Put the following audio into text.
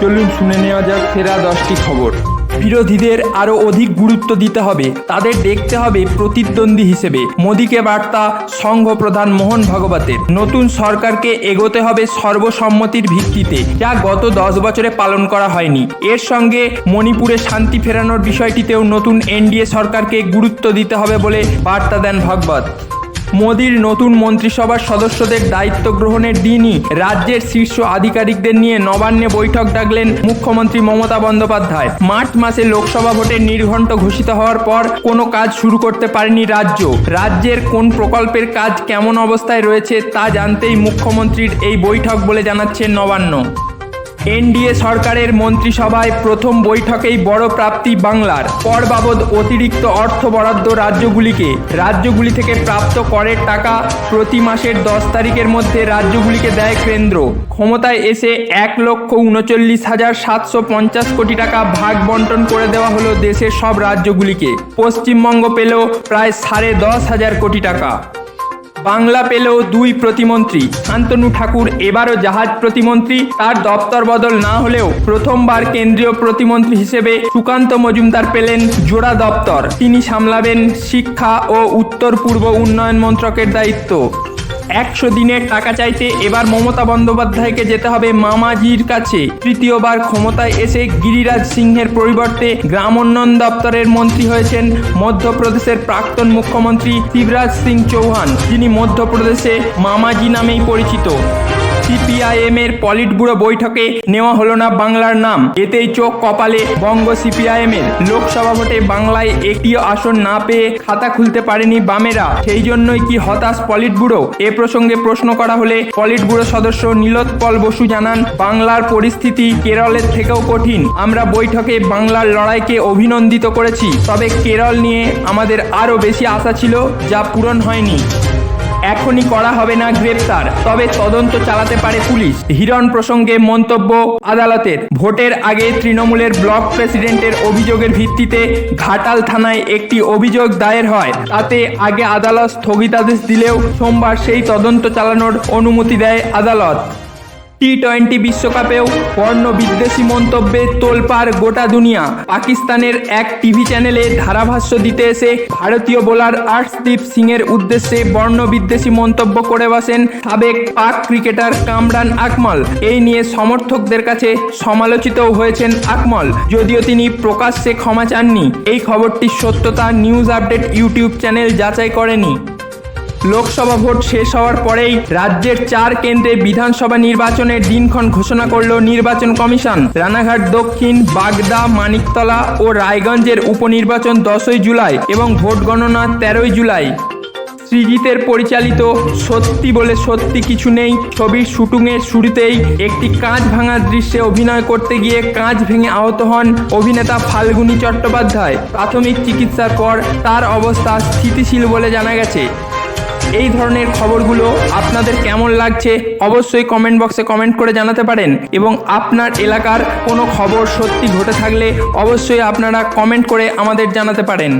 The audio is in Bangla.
চলুন শুনে নেওয়া যাক সেরা দশটি খবর। বিরোধীদের আরও অধিক গুরুত্ব দিতে হবে, তাদের দেখতে হবে প্রতিদ্বন্দ্বী হিসেবে। মোদীকে বার্তা, সংঘ প্রধান মোহন ভগবতের। নতুন সরকারকে এগোতে হবে সর্বসম্মতির ভিত্তিতে, যা গত দশ বছরে পালন করা হয়নি। এর সঙ্গে মণিপুরে শান্তি ফেরানোর বিষয়টিতেও নতুন এনডিএ সরকারকে গুরুত্ব দিতে হবে বলে বার্তা দেন ভাগবত। মোদির নতুন মন্ত্রিসভার সদস্যদের দায়িত্ব গ্রহণের দিনই রাজ্যের শীর্ষ আধিকারিকদের নিয়ে নবান্নে বৈঠক ডাকলেন মুখ্যমন্ত্রী মমতা বন্দ্যোপাধ্যায়। মার্চ মাসে লোকসভা ভোটের নির্ঘণ্ট ঘোষিত হওয়ার পর কোনো কাজ শুরু করতে পারেনি রাজ্য। রাজ্যের কোন প্রকল্পের কাজ কেমন অবস্থায় রয়েছে তা জানতেই মুখ্যমন্ত্রীর এই বৈঠক বলে জানাচ্ছে নবান্ন। এনডিএ সরকারের মন্ত্রিসভায় প্রথম বৈঠকেই বড় প্রাপ্তি বাংলার। কর বাবদ অতিরিক্ত অর্থ বরাদ্দ রাজ্যগুলিকে। রাজ্যগুলি থেকে প্রাপ্ত করের টাকা প্রতি মাসের দশ তারিখের মধ্যে রাজ্যগুলিকে দেয় কেন্দ্র। ক্ষমতায় এসে এক লক্ষ উনচল্লিশ হাজার সাতশো পঞ্চাশ কোটি টাকা ভাগ বন্টন করে দেওয়া হলো দেশের সব রাজ্যগুলিকে। পশ্চিমবঙ্গ পেল প্রায় সাড়ে দশ হাজার কোটি টাকা। বাংলা পেলেও দুই প্রতিমন্ত্রী। শান্তনু ঠাকুর এবারও জাহাজ প্রতিমন্ত্রী। তার দপ্তর বদল না হলেও প্রথমবার কেন্দ্রীয় প্রতিমন্ত্রী হিসেবে সুকান্ত মজুমদার পেলেন জোড়া দপ্তর। তিনি সামলাবেন শিক্ষা ও উত্তর পূর্ব উন্নয়ন মন্ত্রকের দায়িত্ব। একশো দিনের টাকা চাইতে এবার মমতা বন্দ্যোপাধ্যায়কে যেতে হবে মামাজির কাছে। তৃতীয়বার ক্ষমতায় এসে গিরিরাজ সিংহের পরিবর্তে গ্রাম উন্নয়ন দপ্তরের মন্ত্রী হয়েছেন মধ্যপ্রদেশের প্রাক্তন মুখ্যমন্ত্রী শিবরাজ সিং চৌহান। যিনি মধ্যপ্রদেশে মামাজি নামেই পরিচিত। সিপিআইএম এর পলিট ব্যুরো বৈঠকে নেওয়া হলো না বাংলার নাম। এতেই চোখ কপালে বঙ্গ সিপিআইএম এর। লোকসভা ভোটে বাংলায় একটিও আসন না পেয়ে খাতা খুলতে পারেনি বামেরা। সেই জন্যই কি হতাশ পলিট ব্যুরো এ প্রসঙ্গে প্রশ্ন করা হলে পলিট ব্যুরো সদস্য নীলোৎপল বসু জানান, বাংলার পরিস্থিতি কেরলের থেকেও কঠিন। আমরা বৈঠকে বাংলার লড়াইকে অভিনন্দিত করেছি। তবে কেরল নিয়ে আমাদের আরও বেশি আশা ছিল, যা পূরণ হয়নি। এখনই করা হবে না গ্রেপ্তার, তবে তদন্ত চালাতে পারে পুলিশ। হিরণ প্রসঙ্গে মন্তব্য, আদালতের। ভোটের আগে তৃণমূলের ব্লক প্রেসিডেন্টের অভিযোগের ভিত্তিতে ঘাটাল থানায় একটি অভিযোগ দায়ের হয়। তাতে আগে আদালত স্থগিতাদেশ দিলেও সোমবার সেই তদন্ত চালানোর অনুমতি দেয় আদালত। টি টোয়েন্টি বিশ্বকাপেও বর্ণ বিদ্বেষী মন্তব্যে তোলপাড় গোটা দুনিয়া। পাকিস্তানের এক টিভি চ্যানেলে ধারাভাষ্য দিতে এসে ভারতীয় বোলার আর্শদীপ সিং এর উদ্দেশ্যে বর্ণ বিদ্বেষী মন্তব্য করে বসেন সাবেক পাক ক্রিকেটার কামরান আকমল। এই নিয়ে সমর্থকদের কাছে সমালোচিতও হয়েছেন আকমল, যদিও তিনি প্রকাশ্যে ক্ষমা চাননি। এই খবরটির সত্যতা নিউজ আপডেট ইউটিউব চ্যানেল যাচাই করেনি। লোকসভা ভোট শেষ হওয়ার পরেই রাজ্যের চার কেন্দ্রে বিধানসভা নির্বাচনের দিনক্ষণ ঘোষণা করল নির্বাচন কমিশন। রানাঘাট, দক্ষিণ, বাগদা, মানিকতলা ও রায়গঞ্জের উপনির্বাচন দশই জুলাই এবং ভোট গণনা তেরোই জুলাই। সৃজিতের পরিচালিত সত্যি বলে সত্যি কিছু নেই। ছবির শুটিংয়ের শুরুতেই একটি কাঁচ ভাঙার দৃশ্যে অভিনয় করতে গিয়ে কাঁচ ভেঙে আহত হন অভিনেতা ফাল্গুনী চট্টোপাধ্যায়। প্রাথমিক চিকিৎসার পর তার অবস্থা স্থিতিশীল বলে জানা গেছে। এই ধরনের খবরগুলো আপনাদের কেমন লাগছে অবশ্যই কমেন্ট বক্সে কমেন্ট করে জানাতে পারেন এবং আপনার এলাকার কোনো খবর সত্যি ঘটে থাকলে অবশ্যই আপনারা কমেন্ট করে আমাদের জানাতে পারেন।